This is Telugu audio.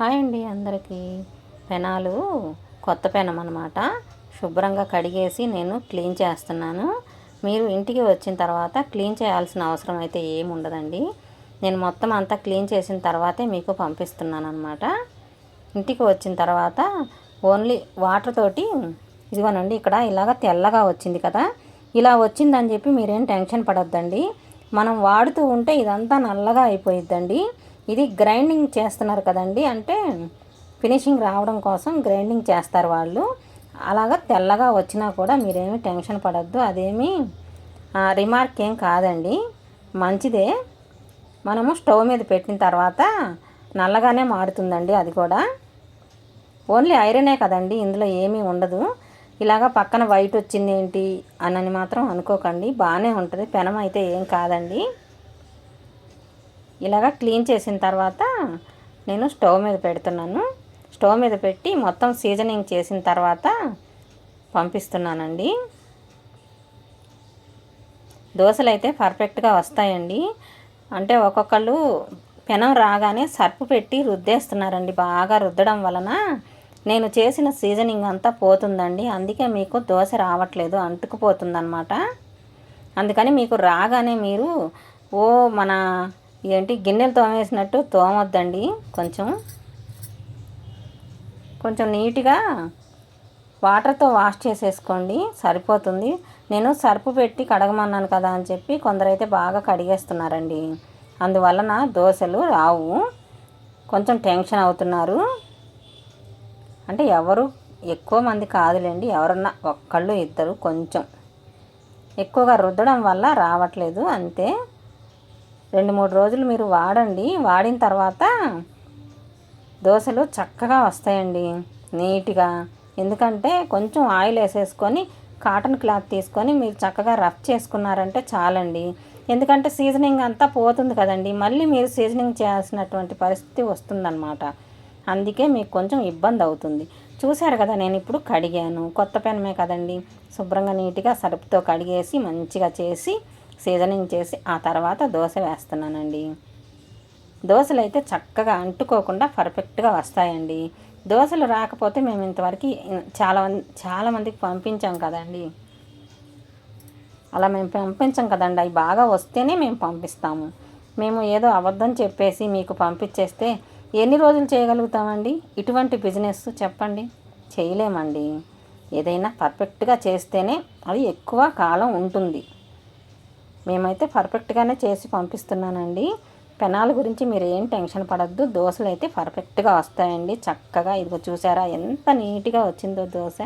హాయ్ అండి అందరికీ. పెనాలు కొత్త పెనం అనమాట శుభ్రంగా కడిగేసి నేను క్లీన్ చేస్తున్నాను. మీరు ఇంటికి వచ్చిన తర్వాత క్లీన్ చేయాల్సిన అవసరం అయితే ఏమి ఉండదండి. నేను మొత్తం అంతా క్లీన్ చేసిన తర్వాతే మీకు పంపిస్తున్నాను అనమాట ఇంటికి వచ్చిన తర్వాత ఓన్లీ వాటర్ తోటి ఇదిగోనండి ఇక్కడ ఇలాగ తెల్లగా వచ్చింది కదా. ఇలా వచ్చిందని చెప్పి మీరేం టెన్షన్ పడొద్దండి. మనం వాడుతూ ఉంటే ఇదంతా నల్లగా అయిపోయిద్దండి. ఇది గ్రైండింగ్ చేస్తున్నారు కదండి. అంటే ఫినిషింగ్ రావడం కోసం గ్రైండింగ్ చేస్తారు వాళ్ళు. అలాగా తెల్లగా వచ్చినా కూడా మీరేమి టెన్షన్ పడద్దు. అదేమి రిమార్క్ ఏం కాదండి. మంచిదే. మనము స్టవ్ మీద పెట్టిన తర్వాత నల్లగానే మారుతుందండి అది కూడా. ఓన్లీ ఐరనే కదండి ఇందులో ఏమీ ఉండదు. ఇలాగా పక్కన వైట్ వచ్చింది ఏంటి అని మాత్రం అనుకోకండి. బాగానే ఉంటుంది. పెనం అయితే ఏం కాదండి. ఇలాగ క్లీన్ చేసిన తర్వాత నేను స్టవ్ మీద పెడుతున్నాను. స్టవ్ మీద పెట్టి మొత్తం సీజనింగ్ చేసిన తర్వాత పంపిస్తున్నానండి. దోశలు అయితే పర్ఫెక్ట్గా వస్తాయండి. అంటే ఒక్కొక్కళ్ళు పెనం రాగానే సర్పు పెట్టి రుద్దేస్తున్నారండి. బాగా రుద్దడం వలన నేను చేసిన సీజనింగ్ అంతా పోతుందండి. అందుకే మీకు దోశ రావట్లేదు అంటుకుపోతుందన్నమాట. అందుకని మీకు రాగానే మీరు ఓ మన ఏంటి గిన్నెలు తోమేసినట్టు తోమొద్దండి కొంచెం. కొంచెం నీట్గా వాటర్తో వాష్ చేసేసుకోండి సరిపోతుంది. నేను సర్పు పెట్టి కడగమన్నాను కదా అని చెప్పి కొందరైతే బాగా కడిగేస్తున్నారండి. అందువలన దోశలు రావు. కొంచెం టెన్షన్ అవుతున్నారు. అంటే ఎవరు? ఎక్కువ మంది కాదులేండి. ఎవరన్నా ఒక్కళ్ళు ఇద్దరు కొంచెం. ఎక్కువగా రుద్దడం వల్ల రావట్లేదు అంతే. రెండు మూడు రోజులు మీరు వాడండి. వాడిన తర్వాత దోశలు చక్కగా వస్తాయండి. నీట్గా. ఎందుకంటే కొంచెం ఆయిల్ వేసేసుకొని కాటన్ క్లాత్ తీసుకొని మీరు చక్కగా రఫ్ చేసుకున్నారంటే చాలండి. ఎందుకంటే సీజనింగ్ అంతా పోతుంది కదండి. మళ్ళీ మీరు సీజనింగ్ చేయాల్సినటువంటి పరిస్థితి వస్తుందన్నమాట. అందుకే మీకు కొంచెం ఇబ్బంది అవుతుంది. చూశారు కదా నేను ఇప్పుడు కడిగాను. కొత్త పెనమే కదండి. శుభ్రంగా నీట్గా సరుపుతో కడిగేసి మంచిగా చేసి సీజనింగ్ చేసి ఆ తర్వాత దోశ వేస్తున్నానండి. దోశలు అయితే చక్కగా అంటుకోకుండా పర్ఫెక్ట్గా వస్తాయండి. దోశలు రాకపోతే మేము ఇంతవరకు చాలా చాలా మందికి పంపించాం కదండి. అలా మేము పంపించాం కదండి. అవి బాగా వస్తేనే మేము పంపిస్తాము. మేము ఏదో అబద్ధం చెప్పేసి మీకు పంపించేస్తే ఎన్ని రోజులు చేయగలుగుతామండి? ఇటువంటి బిజినెస్ చెప్పండి. చేయలేమండి. ఏదైనా పర్ఫెక్ట్గా చేస్తేనే అది ఎక్కువ కాలం ఉంటుంది. మేమైతే పర్ఫెక్ట్గానే చేసి పంపిస్తున్నానండి. పెనాల గురించి మీరు ఏం టెన్షన్ పడద్దు. దోశలు అయితే పర్ఫెక్ట్గా వస్తాయండి. చక్కగా ఇదిగో చూసారా? ఎంత నీట్గా వచ్చిందో దోశ.